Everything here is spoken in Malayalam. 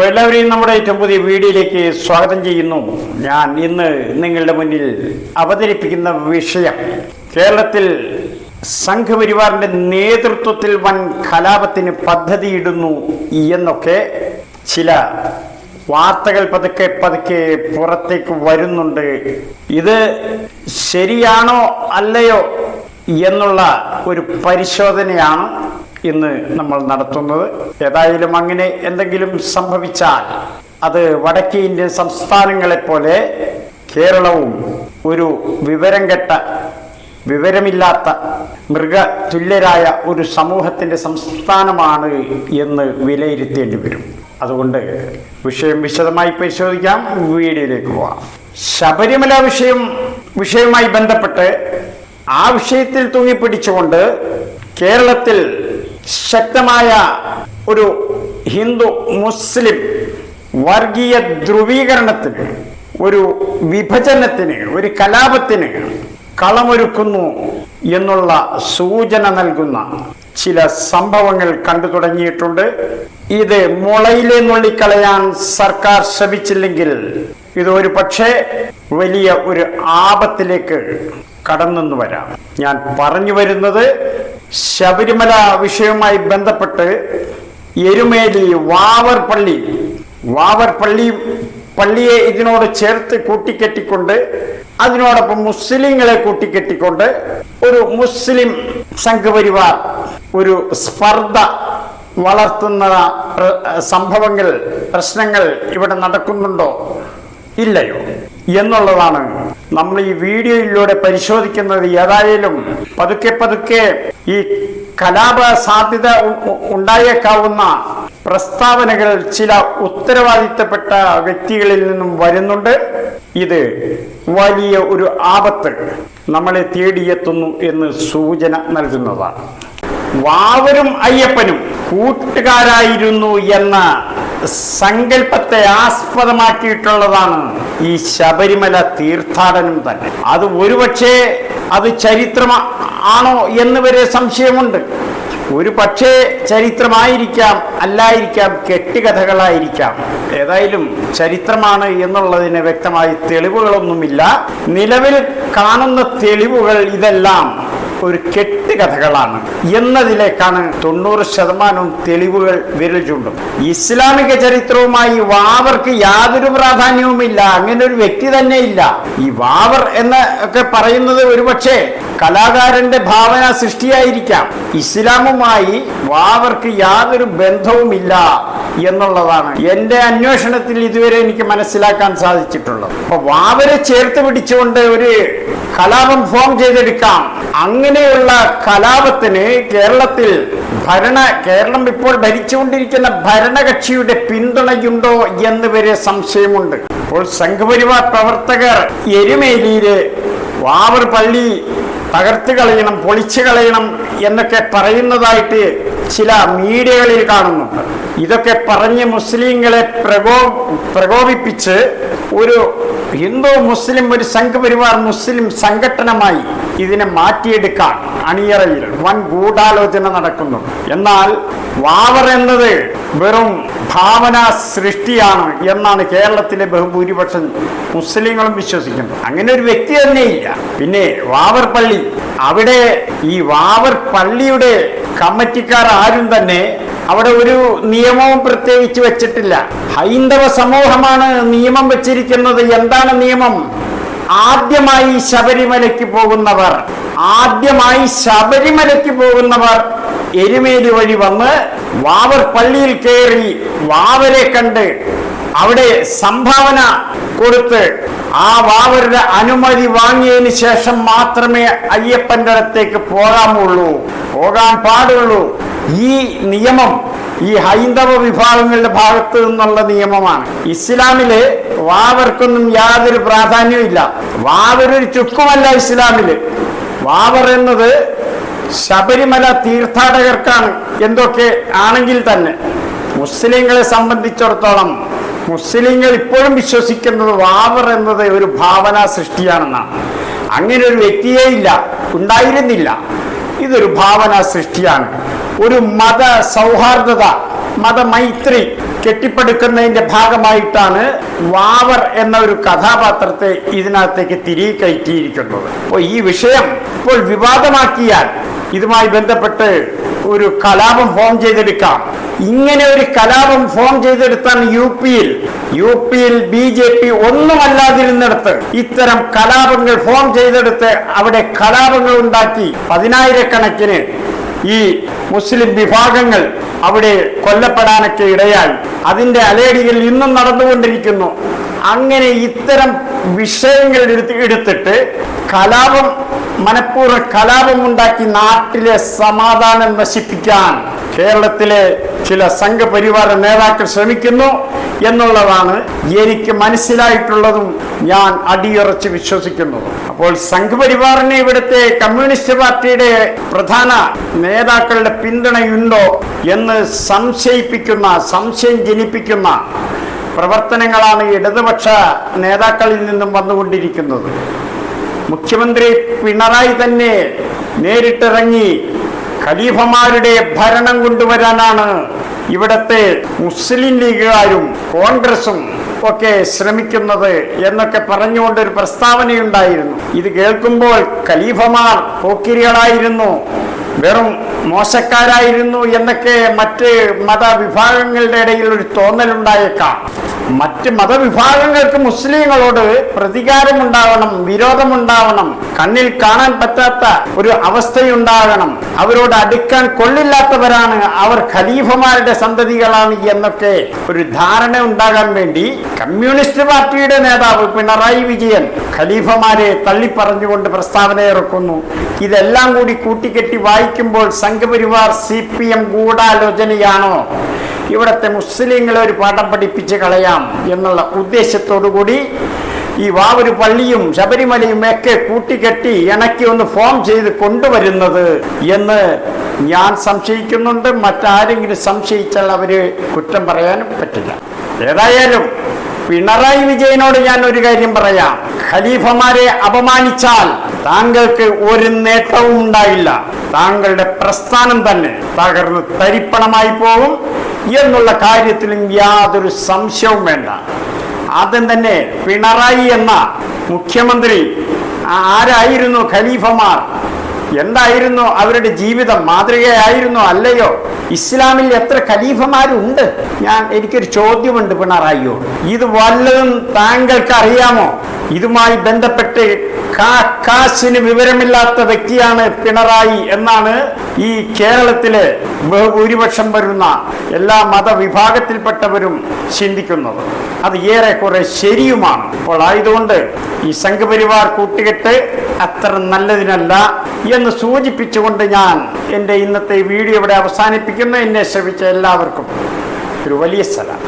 അപ്പോൾ എല്ലാവരെയും നമ്മുടെ ഏറ്റവും പുതിയ വീഡിയോയിലേക്ക് സ്വാഗതം ചെയ്യുന്നു. ഞാൻ ഇന്ന് നിങ്ങളുടെ മുന്നിൽ അവതരിപ്പിക്കുന്ന വിഷയം കേരളത്തിൽ സംഘപരിവാറിന്റെ നേതൃത്വത്തിൽ വൻ കലാപത്തിന് പദ്ധതിയിടുന്നു എന്നൊക്കെ ചില വാർത്തകൾ പതുക്കെ പതുക്കെ പുറത്തേക്ക് വരുന്നുണ്ട്. ഇത് ശരിയാണോ അല്ലയോ എന്നുള്ള ഒരു പരിശോധനയാണ് ഇന്ന് നമ്മൾ നടത്തുന്നത്. ഏതായാലും അങ്ങനെ എന്തെങ്കിലും സംഭവിച്ചാൽ അത് വടക്കേ ഇന്ത്യൻ സംസ്ഥാനങ്ങളെപ്പോലെ കേരളവും ഒരു വിവരം കെട്ട വിവരമില്ലാത്ത മൃഗതുല്യരായ ഒരു സമൂഹത്തിന്റെ സംസ്ഥാനമാണ് എന്ന് വിലയിരുത്തേണ്ടി വരും. അതുകൊണ്ട് വിഷയം വിശദമായി പരിശോധിക്കാം. വീഡിയോയിലേക്ക് പോവാം. ശബരിമല വിഷയം വിഷയവുമായി ബന്ധപ്പെട്ട് ആ വിഷയത്തിൽ തൂങ്ങിപ്പിടിച്ചുകൊണ്ട് കേരളത്തിൽ ശക്തമായ ഒരു ഹിന്ദു മുസ്ലിം വർഗീയ ധ്രുവീകരണത്തിന് ഒരു വിഭജനത്തിന് ഒരു കലാപത്തിന് കളമൊരുക്കുന്നു എന്നുള്ള സൂചന നൽകുന്ന ചില സംഭവങ്ങൾ കണ്ടു തുടങ്ങിയിട്ടുണ്ട്. ഇത് മുളയിലെ നുള്ളിക്കളയാൻ സർക്കാർ ശ്രമിച്ചില്ലെങ്കിൽ ഇത് ഒരു പക്ഷേ വലിയ ഒരു ആപത്തിലേക്ക് കടന്നെന്ന് വരാം. ഞാൻ പറഞ്ഞു വരുന്നത് ശബരിമല വിഷയവുമായി ബന്ധപ്പെട്ട് എരുമേലി വാവർ പള്ളി വാവർ പള്ളി പള്ളിയെ ഇതിനോട് ചേർത്ത് കൂട്ടിക്കെട്ടിക്കൊണ്ട് അതിനോടൊപ്പം മുസ്ലിങ്ങളെ കൂട്ടിക്കെട്ടിക്കൊണ്ട് ഒരു മുസ്ലിം സംഘപരിവാർ ഒരു സ്പർദ്ധ വളർത്തുന്ന സംഭവങ്ങൾ പ്രശ്നങ്ങൾ ഇവിടെ നടക്കുന്നുണ്ടോ? ഇല്ലയോ? എന്നുള്ളതാണ്. നമ്മൾ ഈ വീഡിയോയിലൂടെ പരിശോധിക്കുന്നത് ഏതായാലും പതുക്കെ പതുക്കെ ഈ കലാപ സാധ്യത ഉണ്ടായേക്കാവുന്ന പ്രസ്താവനകൾ ചില ഉത്തരവാദിത്തപ്പെട്ട വ്യക്തികളിൽ നിന്നും വരുന്നുണ്ട്. ഇത് വലിയ ഒരു ആപത്ത് നമ്മളെ തേടിയെത്തുന്നു എന്ന് സൂചന നൽകുന്നതാണ്. വാവരും അയ്യപ്പനും കൂട്ടുകാരായിരുന്നു എന്ന സങ്കല്പത്തെ ആസ്പദമാക്കിയിട്ടുള്ളതാണ് ഈ ശബരിമല തീർത്ഥാടനം തന്നെ. അത് ഒരുപക്ഷേ അത് ചരിത്രം ആണോ എന്ന് വരെ സംശയമുണ്ട്. ഒരു പക്ഷേ ചരിത്രമായിരിക്കാം അല്ലായിരിക്കാം കെട്ടുകഥകളായിരിക്കാം. ഏതായാലും ചരിത്രമാണ് എന്നുള്ളതിന് വ്യക്തമായി തെളിവുകളൊന്നുമില്ല. നിലവിൽ കാണുന്ന തെളിവുകൾ ഇതെല്ലാം ഒരു കെട്ടുകഥകളാണ് എന്നതിലേക്കാണ് തൊണ്ണൂറ് ശതമാനവും തെളിവുകൾ വിരൽ ചൂണ്ടും. ഇസ്ലാമിക ചരിത്രവുമായി വാവർക്ക് യാതൊരു പ്രാധാന്യവുമില്ല. അങ്ങനെ ഒരു വ്യക്തി തന്നെ ഇല്ല ഈ വാവർ എന്ന് ഒക്കെ പറയുന്നത് ഒരുപക്ഷെ കലാകാരന്റെ ഭാവന സൃഷ്ടിയായിരിക്കാം. ഇസ്ലാമുമായി വാവർക്ക് യാതൊരു ബന്ധവുമില്ല എന്നുള്ളതാണ് എന്റെ അന്വേഷണത്തിൽ ഇതുവരെ എനിക്ക് മനസ്സിലാക്കാൻ സാധിച്ചിട്ടുള്ളത്. അപ്പൊ വാവരെ ചേർത്ത് പിടിച്ചുകൊണ്ട് ഒരു കലാപം ഫോം ചെയ്തെടുക്കാം. അങ്ങനെയുള്ള കലാപത്തിന് കേരളത്തിൽ ഭരണ കേരളം ഇപ്പോൾ ഭരിച്ചുകൊണ്ടിരിക്കുന്ന ഭരണകക്ഷിയുടെ പിന്തുണയുണ്ടോ എന്ന് വരെ സംശയമുണ്ട്. ഇപ്പോൾ സംഘപരിവാർ പ്രവർത്തകർ എരുമേലിയിലെ വാവർ പള്ളി തകർത്ത് കളയണം പൊളിച്ചു കളയണം എന്നൊക്കെ പറയുന്നതായിട്ട് ചില മീഡിയകളിൽ കാണുന്നുണ്ട് ഇതൊക്കെ പറഞ്ഞ് മുസ്ലിങ്ങളെ പ്രകോ പ്രകോപിപ്പിച്ച് ഒരു ഹിന്ദു മുസ്ലിം ഒരു സംഘപരിവാർ മുസ്ലിം സംഘടനമായി ഇതിനെ മാറ്റിയെടുക്കാൻ അണിയറയിൽ വൻ ഗൂഢാലോചന നടക്കുന്നു. എന്നാൽ വാവർ എന്നത് വെറും ഭാവന സൃഷ്ടിയാണ് എന്നാണ് കേരളത്തിലെ ബഹുഭൂരിപക്ഷം മുസ്ലിങ്ങളും വിശ്വസിക്കുന്നത്. അങ്ങനെ ഒരു വ്യക്തി തന്നെയില്ല. പിന്നെ വാവർ പള്ളി. അവിടെ ഈ വാവർ പള്ളിയുടെ കമ്മിറ്റിക്കാർ ആരും തന്നെ അവിടെ ഒരു നിയമവും പ്രത്യേകിച്ച് വെച്ചിട്ടില്ല. ഹൈന്ദവ സമൂഹമാണ് നിയമം വെച്ചിരിക്കുന്നത്. എന്താണ് നിയമം? ആദ്യമായി ശബരിമലയ്ക്ക് പോകുന്നവർ. ആദ്യമായി ശബരിമലയ്ക്ക് പോകുന്നവർ എരുമേലി വഴി വന്ന് വാവർ പള്ളിയിൽ കയറി വാവരെ കണ്ട് അവിടെ സംഭാവന കൊടുത്ത് ആ വാവരുടെ അനുമതി വാങ്ങിയതിന് ശേഷം മാത്രമേ അയ്യപ്പന്റെ അടുത്തേക്ക് പോകാമുള്ളൂ. പോകാൻ പാടുള്ളൂ. ഈ നിയമം ഈ ഹൈന്ദവ വിഭാഗങ്ങളുടെ ഭാഗത്ത് നിന്നുള്ള നിയമമാണ്. ഇസ്ലാമിൽ വാവർക്കൊന്നും യാതൊരു പ്രാധാന്യവും ഇല്ല. വാവരൊരു ചുക്കുമല്ല ഇസ്ലാമിൽ. വാവർ എന്നത് ശബരിമല തീർത്ഥാടകർക്കാണ്. എന്തൊക്കെ ആണെങ്കിൽ തന്നെ. മുസ്ലിങ്ങളെ സംബന്ധിച്ചിടത്തോളം മുസ്ലിങ്ങൾ ഇപ്പോഴും വിശ്വസിക്കുന്നത് വാവർ എന്നത് ഒരു ഭാവന സൃഷ്ടിയാണെന്നാണ് അങ്ങനെ ഒരു വ്യക്തിയേ ഇല്ല ഉണ്ടായിരുന്നില്ല. ഇതൊരു ഭാവന സൃഷ്ടിയാണ്. ഒരു മത സൗഹാർദ്ദത മതമൈത്രി കെട്ടിപ്പടുക്കുന്നതിന്റെ ഭാഗമായിട്ടാണ് വാവർ എന്ന ഒരു കഥാപാത്രത്തെ ഇതിനകത്തേക്ക് തിരികെ കയറ്റിയിരിക്കുന്നത്. അപ്പോൾ ഈ വിഷയം ഇപ്പോൾ വിവാദമാക്കിയാൽ ഇതുമായി ബന്ധപ്പെട്ട് ഒരു കലാപം ഫോം ചെയ്തെടുക്കാം. ഇങ്ങനെ ഒരു കലാപം ഫോം ചെയ്തെടുത്താൻ യു പിയിൽ. യു പിയിൽ ബി ജെ പി ഒന്നുമല്ലാതിരുന്നിടത്ത് ഇത്തരം കലാപങ്ങൾ ഫോം ചെയ്തെടുത്ത് അവിടെ കലാപങ്ങൾ ഉണ്ടാക്കി പതിനായിരക്കണക്കിന് ഈ മുസ്ലിം വിഭാഗങ്ങൾ അവിടെ കൊല്ലപ്പെടാനൊക്കെ ഇടയായി. അതിന്റെ അലേടികൾ ഇന്നും നടന്നുകൊണ്ടിരിക്കുന്നു. അങ്ങനെ ഇത്തരം വിഷയങ്ങൾ എടുത്ത് എടുത്തിട്ട് കലാപം മനഃപൂർവം കലാപം ഉണ്ടാക്കി നാട്ടിലെ സമാധാനം നശിപ്പിക്കാൻ കേരളത്തിലെ ചില സംഘപരിവാര നേതാക്കൾ ശ്രമിക്കുന്നു. എന്നുള്ളതാണ് എനിക്ക് മനസ്സിലായിട്ടുള്ളതും ഞാൻ അടിയുറച്ച് വിശ്വസിക്കുന്നു അപ്പോൾ സംഘപരിവാറിന് ഇവിടുത്തെ കമ്മ്യൂണിസ്റ്റ് പാർട്ടിയുടെ പ്രധാന നേതാക്കളുടെ പിന്തുണയുണ്ടോ എന്ന് സംശയിപ്പിക്കുന്ന സംശയം ജനിപ്പിക്കുന്ന പ്രവർത്തനങ്ങളാണ് ഇടതുപക്ഷ നേതാക്കളിൽ നിന്നും വന്നുകൊണ്ടിരിക്കുന്നത്. മുഖ്യമന്ത്രി പിണറായി തന്നെ നേരിട്ടിറങ്ങി ഖലീഫമാരുടെ ഭരണം കൊണ്ടുവരാനാണ് ഇവിടത്തെ മുസ്ലിം ലീഗുകാരും കോൺഗ്രസും ഒക്കെ ശ്രമിക്കുന്നത് എന്നൊക്കെ പറഞ്ഞുകൊണ്ട് ഒരു പ്രസ്താവനയുണ്ടായിരുന്നു. ഇത് കേൾക്കുമ്പോൾ ഖലീഫമാർ പോക്കിരികളായിരുന്നു വെറും മോശക്കാരായിരുന്നു എന്നൊക്കെ മറ്റ് മതവിഭാഗങ്ങളുടെ ഇടയിൽ ഒരു തോന്നലുണ്ടായേക്കാം. മറ്റ് മതവിഭാഗങ്ങൾക്ക് മുസ്ലിങ്ങളോട് പ്രതികാരമുണ്ടാവണം വിരോധമുണ്ടാവണം കണ്ണിൽ കാണാൻ പറ്റാത്ത ഒരു അവസ്ഥയുണ്ടാകണം. അവരോട് അടുക്കാൻ കൊള്ളില്ലാത്തവരാണ് അവർ ഖലീഫമാരുടെ സന്തതികളാണ് എന്നൊക്കെ ഒരു ധാരണ ഉണ്ടാകാൻ വേണ്ടി കമ്മ്യൂണിസ്റ്റ് പാർട്ടിയുടെ നേതാവ് പിണറായി വിജയൻ ഖലീഫമാരെ തള്ളിപ്പറഞ്ഞുകൊണ്ട് പ്രസ്താവന ഇറക്കുന്നു. ഇതെല്ലാം കൂടി കൂട്ടിക്കെട്ടി വായിക്കുമ്പോൾ സംഘപരിവാർ സി പി എം ഗൂഢാലോചനയാണോ? ഇവിടുത്തെ മുസ്ലിങ്ങളെ ഒരു പാഠം പഠിപ്പിച്ച് കളയാം എന്നുള്ള ഉദ്ദേശത്തോടു കൂടി ഈ വാവൊരു പള്ളിയും ശബരിമലയും ഒക്കെ കൂട്ടിക്കെട്ടി ഇണക്കി ഒന്ന് ഫോം ചെയ്ത് കൊണ്ടുവരുന്നത് എന്ന് ഞാൻ സംശയിക്കുന്നുണ്ട്. മറ്റാരെങ്കിലും സംശയിച്ചാൽ അവർ കുറ്റം പറയാനും പറ്റില്ല. ഏതായാലും പിണറായി വിജയനോട് ഞാൻ ഒരു കാര്യം പറയാം. ഖലീഫമാരെ അപമാനിച്ചാൽ താങ്കൾക്ക് ഒരു നേട്ടവും ഉണ്ടായില്ല താങ്കളുടെ പ്രസ്ഥാനം തന്നെ തകർന്ന് തരിപ്പണമായി പോകും. എന്നുള്ള കാര്യത്തിലും യാതൊരു സംശയവും വേണ്ട. ആദ്യം തന്നെ പിണറായി എന്ന മുഖ്യമന്ത്രി ആരായിരുന്നു ഖലീഫമാർ? എന്തായിരുന്നു അവരുടെ ജീവിതം മാതൃകയായിരുന്നു അല്ലയോ? ഇസ്ലാമിൽ എത്ര ഖലീഫമാരുണ്ട്? ഞാൻ എനിക്കൊരു ചോദ്യമുണ്ട് പിണറായിയോ ഇത് വല്ലതും താങ്കൾക്ക് അറിയാമോ ഇതുമായി ബന്ധപ്പെട്ട് കാശിന് വിവരമില്ലാത്ത വ്യക്തിയാണ് പിണറായി എന്നാണ് ഈ കേരളത്തിലെ ബഹുഭൂരിപക്ഷം വരുന്ന എല്ലാ മതവിഭാഗത്തിൽപ്പെട്ടവരും ചിന്തിക്കുന്നത്. അത് ഏറെക്കുറെ ശരിയുമാണ്. അപ്പോൾ ആയതുകൊണ്ട് ഈ സംഘപരിവാർ കൂട്ടുകെട്ട് അത്ര നല്ലതിനല്ല എന്ന് സൂചിപ്പിച്ചുകൊണ്ട് ഞാൻ എന്റെ ഇന്നത്തെ വീഡിയോ ഇവിടെ അവസാനിപ്പിക്കുന്നു. എന്നെ ശ്രമിച്ച എല്ലാവർക്കും ഒരു വലിയ സ്ഥലം